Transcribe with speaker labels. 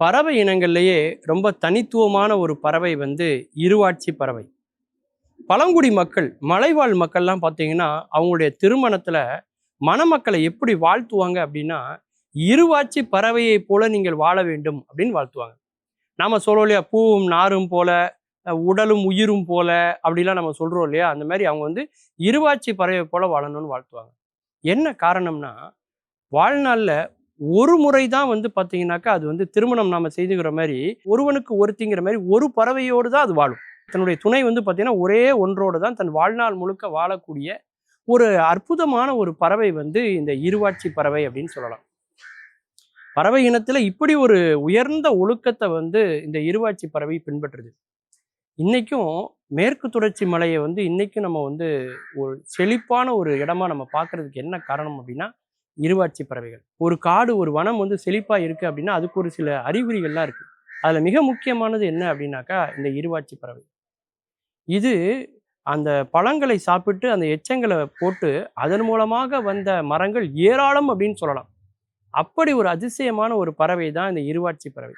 Speaker 1: பறவை இனங்கள்லேயே ரொம்ப தனித்துவமான ஒரு பறவை வந்து இருவாட்சி பறவை. பழங்குடி மக்கள் மலைவாழ் மக்கள்லாம் பார்த்தீங்கன்னா அவங்களுடைய திருமணத்தில் மணமக்களை எப்படி வாழ்த்துவாங்க அப்படின்னா இருவாட்சி பறவையை போல நீங்கள் வாழ வேண்டும் அப்படின்னு வாழ்த்துவாங்க. நாம் சொல்கிறோம் இல்லையா பூவும் நாரும் போல உடலும் உயிரும் போல அப்படிலாம் நம்ம சொல்கிறோம் இல்லையா அந்த மாதிரி அவங்க வந்து இருவாட்சி பறவை போல வாழணும்னு வாழ்த்துவாங்க. என்ன காரணம்னா வாழ்நாளில் ஒரு முறை தான் வந்து பார்த்தீங்கன்னாக்கா அது வந்து திருமணம் நாம் செய்துக்கிற மாதிரி ஒருவனுக்கு ஒருத்திங்கிற மாதிரி ஒரு பறவையோடு தான் அது வாழும். தன்னுடைய துணை வந்து பார்த்தீங்கன்னா ஒரே ஒன்றோடு தான் தன் வாழ்நாள் முழுக்க வாழக்கூடிய ஒரு அற்புதமான ஒரு பறவை வந்து இந்த இருவாட்சி பறவை அப்படின்னு சொல்லலாம். பறவை இனத்தில் இப்படி ஒரு உயர்ந்த ஒழுக்கத்தை வந்து இந்த இருவாட்சி பறவை பின்பற்றுது. இன்றைக்கும் மேற்கு தொடர்ச்சி மலையை வந்து இன்றைக்கும் நம்ம வந்து ஒரு செழிப்பான ஒரு இடமா நம்ம பார்க்கறதுக்கு என்ன காரணம் அப்படின்னா இருவாட்சி பறவைகள். ஒரு காடு ஒரு வனம் வந்து செழிப்பாக இருக்கு அப்படின்னா அதுக்கு ஒரு சில அறிகுறிகள்லாம் இருக்குது அதில் மிக முக்கியமானது என்ன அப்படின்னாக்கா இந்த இருவாட்சி பறவை. இது அந்த பழங்களை சாப்பிட்டு அந்த எச்சங்களை போட்டு அதன் மூலமாக வந்த மரங்கள் ஏராளம் அப்படின்னு சொல்லலாம். அப்படி ஒரு அதிசயமான ஒரு பறவை தான் இந்த இருவாட்சி பறவை.